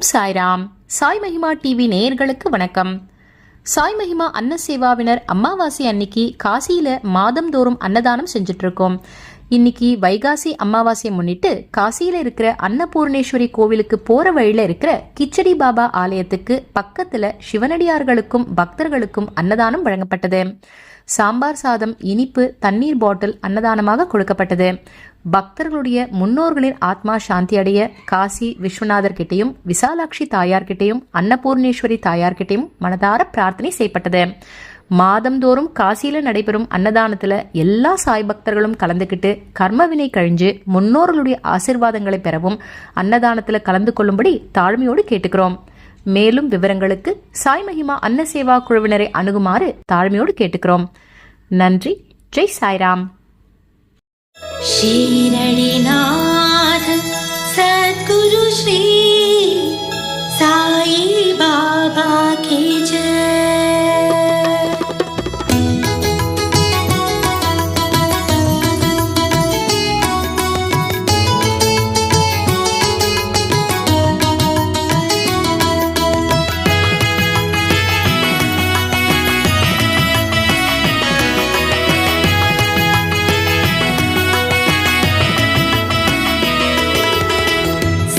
ஓம் சாய்ராம். சாய் மகிமா டிவி நேயர்களுக்கு வணக்கம். சாய் மகிமா அன்ன சேவாவினர் அமாவாசை அன்னைக்கு காசியில மாதந்தோறும் அன்னதானம் செஞ்சுட்டு இருக்கோம் இன்னைக்கு வைகாசி அமாவாசையை முன்னிட்டு காசியில இருக்கிற அன்னபூர்ணேஸ்வரி கோவிலுக்கு போற வழியில இருக்கிற கிச்சடி பாபா ஆலயத்துக்கு பக்கத்துல சிவனடியார்களுக்கும் பக்தர்களுக்கும் அன்னதானம் வழங்கப்பட்டது. சாம்பார் சாதம் இனிப்பு தண்ணீர் பாட்டில் அன்னதானமாக கொடுக்கப்பட்டது. பக்தர்களுடைய முன்னோர்களின் ஆத்மா சாந்தி அடைய காசி விஸ்வநாதர் கிட்டையும் விசாலாட்சி தாயார்கிட்டையும் அன்னபூர்ணேஸ்வரி தாயார்கிட்டையும் மனதார பிரார்த்தனை செய்யப்பட்டது. மாதந்தோறும் காசியில நடைபெறும் அன்னதானத்துல எல்லா சாய் பக்தர்களும் கலந்துக்கிட்டு கர்மவினை கழிஞ்சு முன்னோர்களுடைய ஆசிர்வாதங்களை பெறவும் அன்னதானத்துல கலந்து கொள்ளும்படி தாழ்மையோடு கேட்டுக்கிறோம். மேலும் விவரங்களுக்கு சாய் மகிமா அன்ன சேவா குழுவினரை அணுகுமாறு தாழ்மையோடு கேட்டுக்கிறோம். நன்றி. ஜெய் சாய்ராம். ஷீரடினா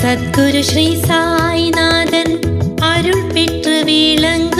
சத்குரு ஸ்ரீ சாய்நாதன் அருள் பெற்று விளங்க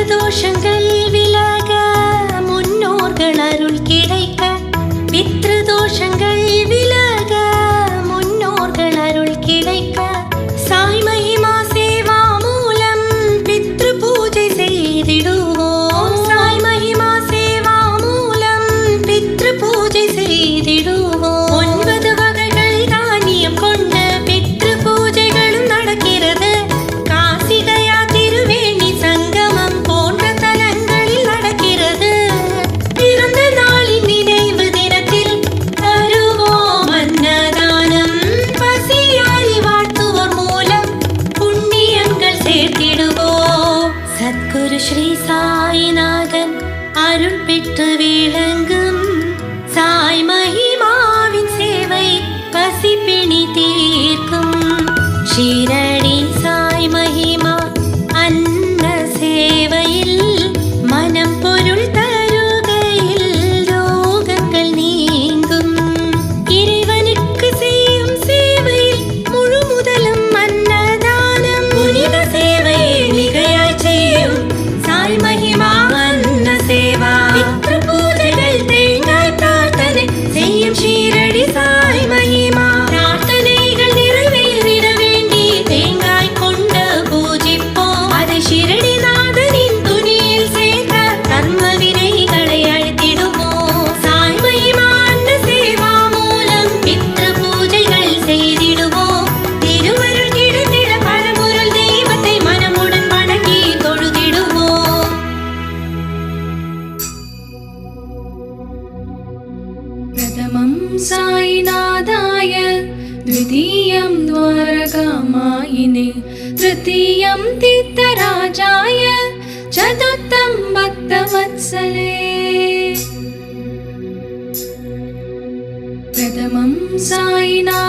பித்ருதோஷங்கள் விலக முன்னோர்கள் அருள் கிடைக்க பித்ருதோஷங்கள் விலக சாய்நாதன் அருள் பெற்று விளங்கும் சாய் மகிமாவின் சேவை பசிப்பிணி தீர்க்கும். சிறை प्रथमं साइनादाय द्वितीयं द्वारकामायिने तृतीयं तीर्थराजाय चतुर्थं भक्तवत्सले। प्रथमं सायना